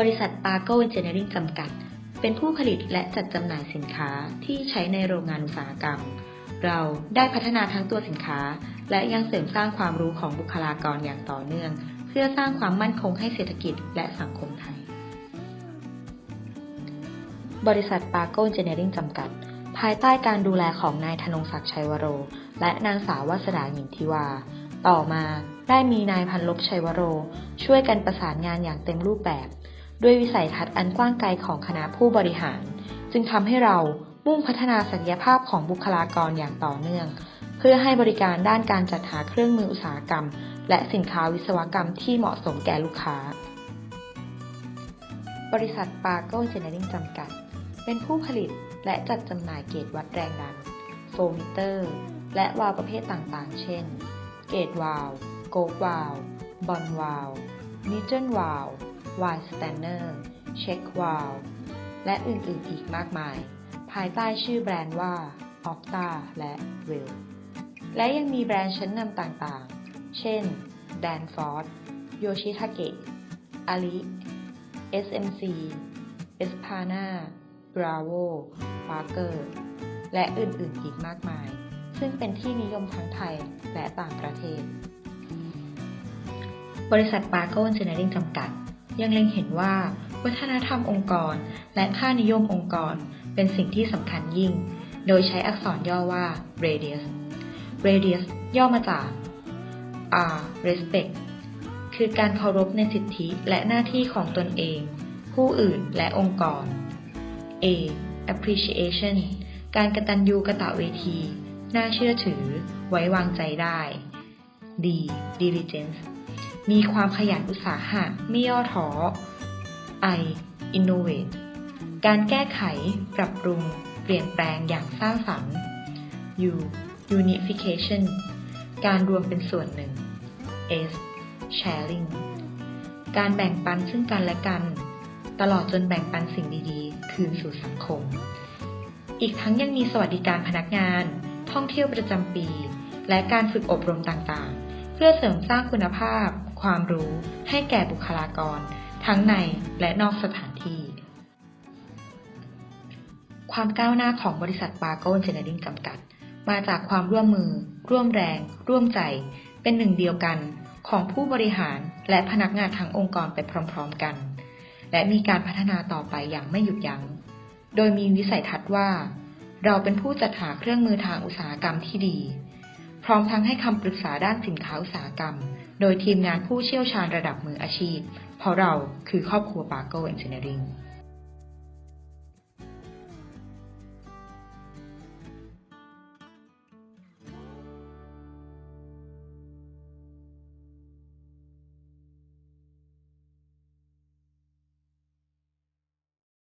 บริษัท p a g o Engineering จำกัด เป็นผู้ผลิตและจัดจำหน่ายสินค้าที่ใช้ในโรงงานอุตสาหกรรม เราได้พัฒนาทั้งตัวสินค้า และยังเสริมสร้างความรู้ของบุคลากรอย่างต่อเนื่อง เพื่อสร้างความมั่นคงให้เศรษฐกิจและสังคมไทย บริษัท p a g o Engineering จำกัด ภายใต้การดูแลของนายธนงศักดิ์ชัยวโร และนางสาววัสดาหญิงทิวา ต่อมาได้มีนายพันลบชัยวโร ช่วยกันประสานงานอย่างเต็มรูปแบบ ด้วยวิสัยทัศน์อันกว้างไกลของคณะผู้บริหาร จึงทำให้เรามุ่งพัฒนาศักยภาพของบุคลากรอย่างต่อเนื่อง เพื่อให้บริการด้านการจัดหาเครื่องมืออุตสาหกรรม และสินค้าวิศวกรรมที่เหมาะสมแก่ลูกค้า บริษัทปาโก้เจเนอริงจำกัด เป็นผู้ผลิตและจัดจำหน่ายเกจวัดแรงดันโฟมิเตอร์ และวาล์วประเภทต่างๆ เช่น เกจวาลวโกกวาลวบอลวาลนิเจนวาลว วายสแตนเนอร์เช็ควาลและอื่นๆอีกมากมาย ภายใต้ชื่อแบรนด์ว่า Opta และ w e l l และยังมีแบรนด์ชั้นนำต่างๆ เช่น Danfoss Yoshitake Ali SMC Espana Bravo Parker และอื่นๆอีกมากมาย ซึ่งเป็นที่นิยมทั้งไทยและต่างประเทศ บริษัทปาโก้ Engineering จำกัด ยังเล็งเห็นว่า วัฒนธรรมองค์กร และค่านิยมองค์กร เป็นสิ่งที่สำคัญยิ่ง โดยใช้อักษรย่อว่า Radius Radius ย่อมาจาก R Respect คือการเคารพในสิทธิและหน้าที่ของตนเอง ผู้อื่นและองค์กร A appreciation การกระตัญญูกระตะเวที น่าเชื่อถือ ไว้วางใจได้ D diligence มีความขยันอุตสาหะไม่ย่อท้อ I innovate การแก้ไข ปรับปรุง เปลี่ยนแปลงอย่างสร้างสรรค์ U unification การรวมเป็นส่วนหนึ่ง S sharing การแบ่งปันซึ่งกันและกัน ตลอดจนแบ่งปันสิ่งดีๆ คืนสู่สังคม อีกทั้งยังมีสวัสดิการพนักงาน ท่องเที่ยวประจำปี และการฝึกอบรมต่างๆ เพื่อเสริมสร้างคุณภาพ ความรู้ให้แก่บุคลากร ทั้งในและนอกสถานที่ ความก้าวหน้าของบริษัทปาโก้เจเนอริงจำกัด มาจากความร่วมมือ ร่วมแรง ร่วมใจ เป็นหนึ่งเดียวกันของผู้บริหารและพนักงานทั้งองค์กรไปพร้อม ๆ กัน และมีการพัฒนาต่อไปอย่างไม่หยุดยัง้ง โดยมีวิสัยทัศน์ว่า เราเป็นผู้จัดหาเครื่องมือทางอุตสาหกรรมที่ดี พร้อมทั้งให้คำปรึกษาด้านสินค้าอุตสาหกรรม โดยทีมงานผู้เชี่ยวชาญระดับมืออาชีพ เพราะเราคือครอบครัวปาโก้เอนจิเนียริง